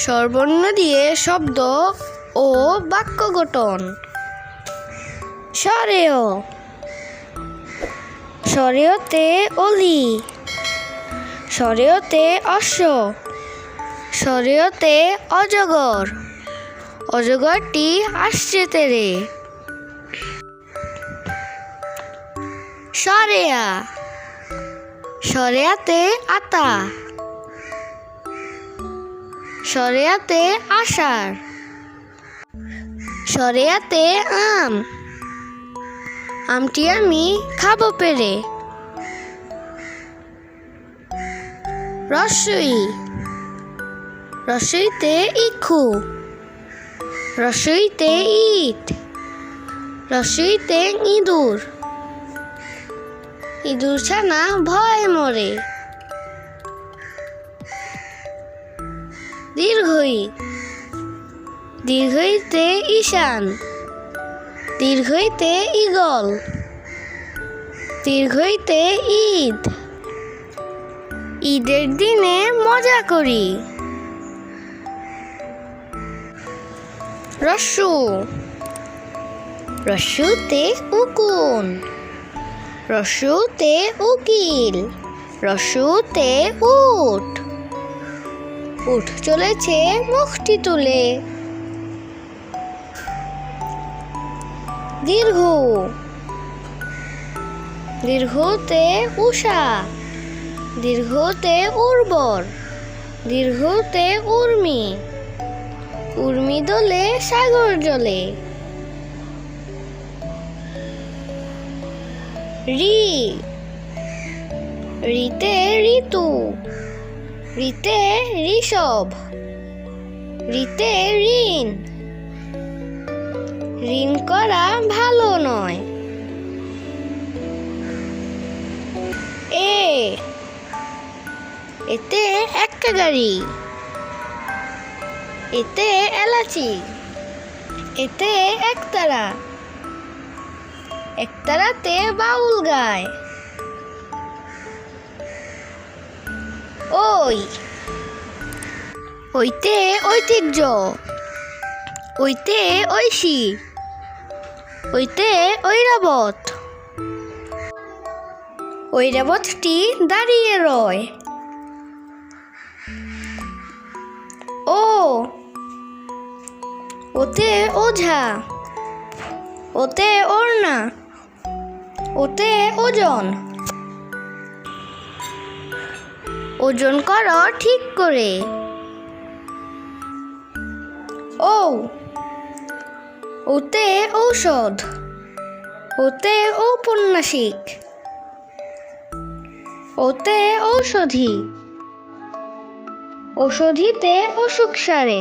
স্বরবর্ণ দিয়ে শব্দ ও বাক্য গঠন। স্বরেয় স্বরেয়তে অলি। স্বরেয়তে অশ্ব। স্বরেয়তে অজগর। অজগরটি আসছে তেরে। সরেয়া। সরেয়াতে আতা। সরেয়াতে আষাঢ় সরেয়াতে আম, আমটি আমি খাব পেরে। রসই, রসইতে ইক্ষু, রসইতে ইট, রসইতে ইঁদুর। ইঁদুর ছানা ভয় মরে। দীর্ঘই, দীর্ঘইতে ঈশান, দীর্ঘইতে ইগল দীর্ঘইতে ঈদ। ঈদের দিনে মজা করি। রস্যু রস্যুতে উকুন রস্যুতে উকিল রস্যুতে উট। উঠ, চলেছে মুখটি তুলে। দীর্ঘ। দীর্ঘতে উষা। দীর্ঘতে উর্বর। দীর্ঘতে উর্মি। উর্মি দোলে সাগর জলে। রি। রিতে ঋতু। রিতে ঋষভ। রিতে ঋণ। ঋণ করা ভালো নয়। এ, এতে একটা গাড়ি। এতে এলাচি। এতে একতারা। একতারাতে বাউল গায়। ওই। ওইতে ঐতিহ্য। ওইতে ঐশী। ওইতে ঐরাবত। ঐরাবতটি দাঁড়িয়ে রয়। ও। ওতে ওঝা। ওতে ওড়না। ওতে ওজন। ওজন করো ঠিক করে। ও ওতে ঔষধ ওতে ঔপন্যাসিক ওতে ঔষধি ঔষধিতে অসুখ সারে।